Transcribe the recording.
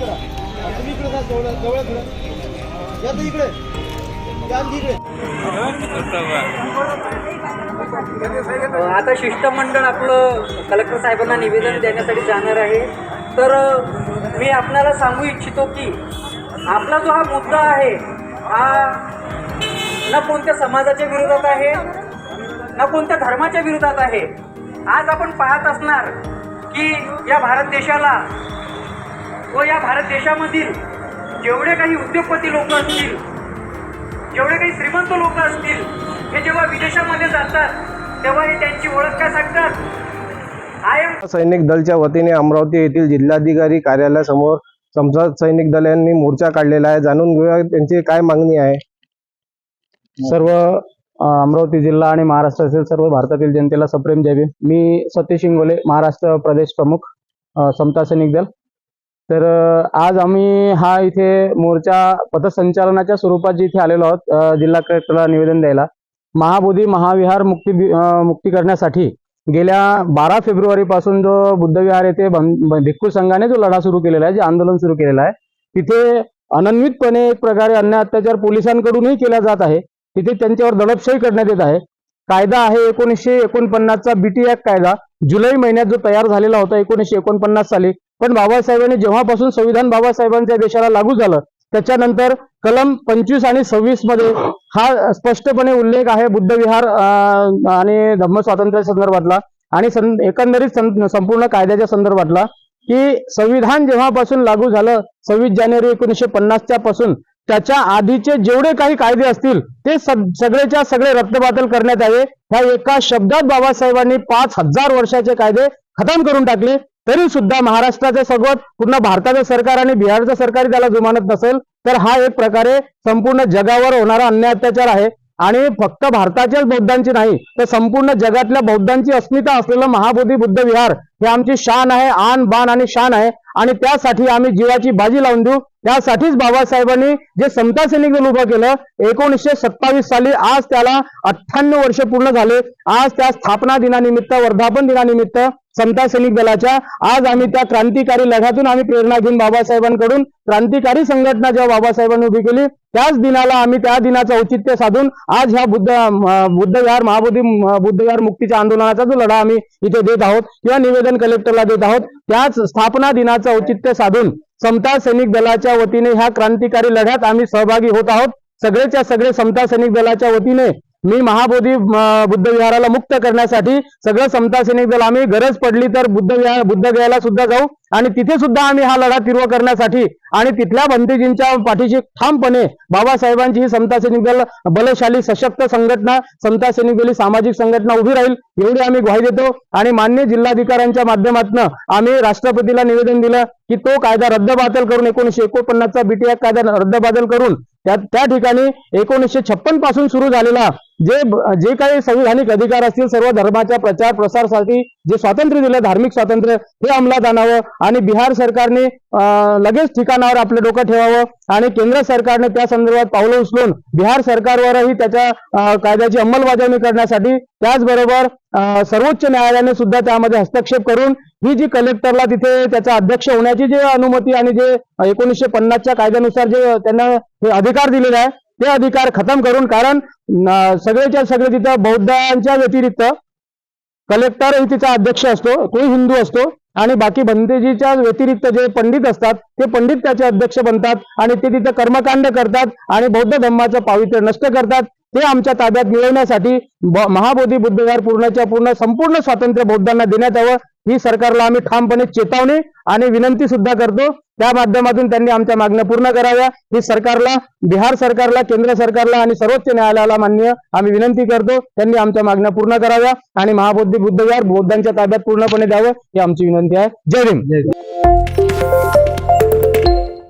तुम्ही इकडे जा जवळ जवळ थोडं या तर इकडे. या इकडे. आता शिष्टमंडळ आपलं कलेक्टर साहेबांना निवेदन देण्यासाठी जाणार आहे. तर मी आपल्याला सांगू इच्छितो की आपला जो हा मुद्दा आहे हा न कोणत्या समाजाच्या विरोधात आहे न कोणत्या धर्माच्या विरोधात आहे. आज आपण पाहत असणार की या भारत देशाला व या भारत देशामधील जेवढे काही उद्योगपती लोक असतील जेवढे काही श्रीमंत लोक असतील हे जेव्हा विदेशामध्ये जातात तेव्हा हे त्यांची ओळख काय सांगतात? आय एम सैनिक दलच्या वतीने अमरावती येथील जिल्हाधिकारी कार्यालयासमोर समजा सैनिक दल यांनी मोर्चा काढलेला आहे. जाणून घेऊया त्यांची काय मागणी आहे. सर्व अमरावती जिल्हा आणि महाराष्ट्रातील सर्व भारतातील जनतेला सप्रेम द्यावी मी सतीश इंगोले महाराष्ट्र प्रदेश प्रमुख समता सैनिक दल. तर आज आम्ही हा इथे मोर्चा पथसंचालनाच्या स्वरूपात इथे आलेलो आहोत जिल्हा कलेक्टरला निवेदन द्यायला महाबोधी महाविहार मुक्ती मुक्ती करण्यासाठी गेल्या बारा फेब्रुवारी पासून जो बुद्धविहार येथे भिक्खू संघाने जो लढा सुरू केलेला आहे जे आंदोलन सुरू केलेलं आहे तिथे अनन्वितपणे एक प्रकारे अन्याय अत्याचार पोलिसांकडूनही केला जात आहे. तिथे त्यांच्यावर दडपशाही करण्यात येत आहे. कायदा आहे एकोणीसशे एकोणपन्नासचा बीटी ऍक्ट कायदा जुलै महिन्यात जो तयार झालेला होता एकोणीसशे एकोणपन्नास साली पण बाबासाहेबांनी जेव्हापासून संविधान बाबासाहेबांच्या देशाला लागू झालं त्याच्यानंतर कलम पंचवीस आणि सव्वीसमध्ये हा स्पष्टपणे उल्लेख आहे बुद्धविहार आणि धम्म स्वातंत्र्या संदर्भातला आणि सं- एकंदरीत संपूर्ण कायद्याच्या संदर्भातला की संविधान जेव्हापासून लागू झालं सव्वीस जानेवारी एकोणीसशे पन्नासच्या पासून त्याच्या आधीचे जेवढे काही कायदे असतील ते सगळेच्या सगळे रद्दबातल करण्यात यावे ह्या एका शब्दात बाबासाहेबांनी पाच हजार वर्षाचे कायदे खतम करून टाकले. तरी सुद्धा महाराष्ट्राचे सोबत पूर्ण भारताचं सरकार आणि बिहारचं सरकार त्याला जुमानत नसेल तर हा एक प्रकारे संपूर्ण जगावर होणारा अन्याय अत्याचार आहे. आणि फक्त भारताच्याच बौद्धांची नाही तर संपूर्ण जगातल्या बौद्धांची अस्मिता असलेलं महाबोधी बुद्ध विहार हे आमची शान आहे आन बान आणि शान आहे. आणि त्यासाठी आम्ही जीवाची बाजी लावून देऊ. त्यासाठीच बाबासाहेबांनी जे समता सैनिक दल उभं केलं एकोणीसशे सत्तावीस साली आज त्याला अठ्ठ्याण्णव वर्ष पूर्ण झाले. आज त्या स्थापना दिनानिमित्त वर्धापन दिनानिमित्त समता सैनिक दलाच्या आज आम्ही त्या क्रांतिकारी लढ्यातून आम्ही प्रेरणा घेऊन बाबासाहेबांकडून क्रांतिकारी संघटना जेव्हा बाबासाहेबांनी उभी केली त्याच दिनाला आम्ही त्या दिनाचं औचित्य साधून आज ह्या बुद्ध बुद्धविहार महाबोधी बुद्धविहार मुक्तीच्या आंदोलनाचा जो लढा आम्ही इथे देत आहोत किंवा निवेदन कलेक्टरला देत आहोत त्याच स्थापना दिनाचं औचित्य साधून समता सैनिक दलाच्या वतीने ह्या क्रांतिकारी लढ्यात आम्ही सहभागी होत आहोत. सगळेच्या सगळे समता सैनिक दलाच्या वतीने मी महाबोधी बुद्ध विहाराला मुक्त करण्यासाठी सगळं समता सैनिक दल आम्ही गरज पडली तर बुद्ध विहार बुद्धगयाला सुद्धा जाऊ. आणि तिथे सुद्धा आम्ही हा लढा तीव्र करण्यासाठी आणि तिथल्या भंतेजींच्या पाठीशी ठामपणे बाबासाहेबांची ही समता सैनिक दल बलशाली सशक्त संघटना समता सैनिक दल सामाजिक संघटना उभी राहील एवढी आम्ही ग्वाही देतो. आणि मान्य जिल्हाधिकाऱ्यांच्या माध्यमातून आम्ही राष्ट्रपतीला निवेदन दिलं की तो कायदा रद्दबातल करून एकोणीशे एकोणपन्नासचा बीटी कायदा रद्दबातल करून त्या त्या ठिकाणी एकोणीसशे छप्पनपासून सुरू झालेला जे जे काही संविधानिक अधिकार असतील सर्व धर्माच्या प्रचार प्रसारासाठी जे स्वातंत्र्य दिलं धार्मिक स्वातंत्र्य हे अंमलात आणावं आणि बिहार सरकारने लगेच ठिकाणावर आपलं डोकं ठेवावं आणि केंद्र सरकारने त्या संदर्भात पावलं उचलून बिहार सरकारवरही त्याच्या कायद्याची अंमलबजावणी करण्यासाठी त्याचबरोबर सर्वोच्च न्यायालयाने सुद्धा त्यामध्ये हस्तक्षेप करून ही जी कलेक्टरला तिथे त्याचा अध्यक्ष होण्याची जी अनुमती आणि जे एकोणीसशे पन्नासच्या कायद्यानुसार जे त्यांना हे अधिकार दिलेला आहे ते अधिकार खतम करून कारण सगळेच्या सगळे तिथं बौद्धांच्या व्यतिरिक्त कलेक्टरही तिचा अध्यक्ष असतो तोही हिंदू असतो आणि बाकी बंदेजीच्या व्यतिरिक्त जे पंडित असतात ते पंडित त्याचे अध्यक्ष बनतात आणि ते तिथं कर्मकांड करतात आणि बौद्ध धम्माचं पावित्र्य नष्ट करतात ते आमच्या ताब्यात मिळवण्यासाठी महाबोधी बुद्धविहार पूर्णच्या पूर्ण संपूर्ण स्वातंत्र्य बौद्धांना देण्यात यावं ही सरकारला आम्ही ठामपणे चेतावणी आणि विनंती सुद्धा करतो. त्या माध्यमातून त्यांनी आमच्या मागण्या पूर्ण कराव्या. ही सरकारला बिहार सरकारला केंद्र सरकारला आणि सर्वोच्च न्यायालयाला मान्य आम्ही विनंती करतो. त्यांनी आमच्या मागण्या पूर्ण कराव्या आणि महाबोधी बुद्धविहार बौद्धांच्या ताब्यात पूर्णपणे द्यावं ही आमची विनंती आहे. जय भीम